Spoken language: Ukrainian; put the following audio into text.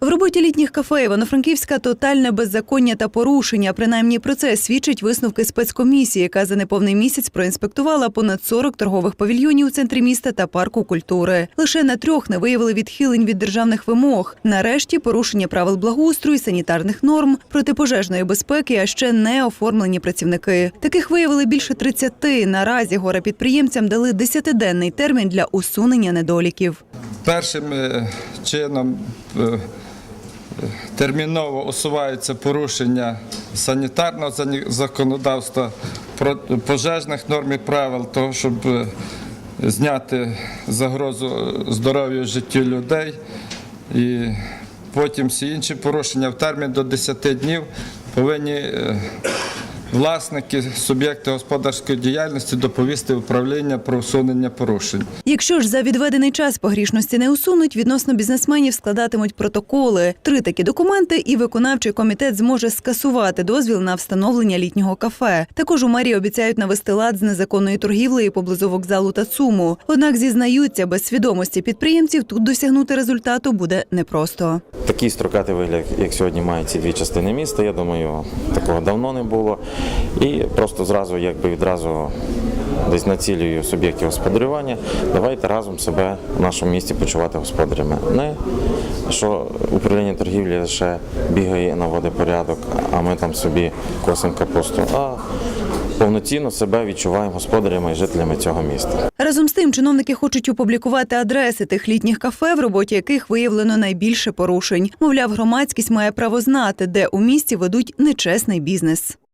В роботі літніх кафе Івано-Франківська тотальне беззаконня та порушення. Принаймні про це свідчать висновки спецкомісії, яка за неповний місяць проінспектувала понад 40 торгових павільйонів у центрі міста та парку культури. Лише на трьох не виявили відхилень від державних вимог. Нарешті порушення правил благоустрою, санітарних норм, протипожежної безпеки, а ще не оформлені працівники. Таких виявили більше 30. Наразі горе підприємцям дали 10-денний термін для усунення недоліків. Першим е, чином е, терміново усуваються порушення санітарного законодавства, пожежних норм і правил, того, щоб е, зняти загрозу здоров'ю життю людей. І потім всі інші порушення в термін до 10 днів повинні е, власники, суб'єкти господарської діяльності доповісти управління про усунення порушень. Якщо ж за відведений час погрішності не усунуть, відносно бізнесменів складатимуть протоколи. Три такі документи, і виконавчий комітет зможе скасувати дозвіл на встановлення літнього кафе. Також у мерії обіцяють навести лад з незаконною торгівлею поблизу вокзалу та ЦУМу. Однак зізнаються, без свідомості підприємців тут досягнути результату буде непросто. Такий строкатий вигляд, як сьогодні мають ці дві частини міста, я думаю, такого давно не було. І просто зразу, якби відразу десь націлюю суб'єктів господарювання, давайте разом себе в нашому місті почувати господарями. Не що управління торгівлі лише бігає і наводить порядок, а ми там собі косимо капусту. А повноцінно себе відчуваємо господарями і жителями цього міста. Разом з тим, чиновники хочуть опублікувати адреси тих літніх кафе, в роботі яких виявлено найбільше порушень. Мовляв, громадськість має право знати, де у місті ведуть нечесний бізнес.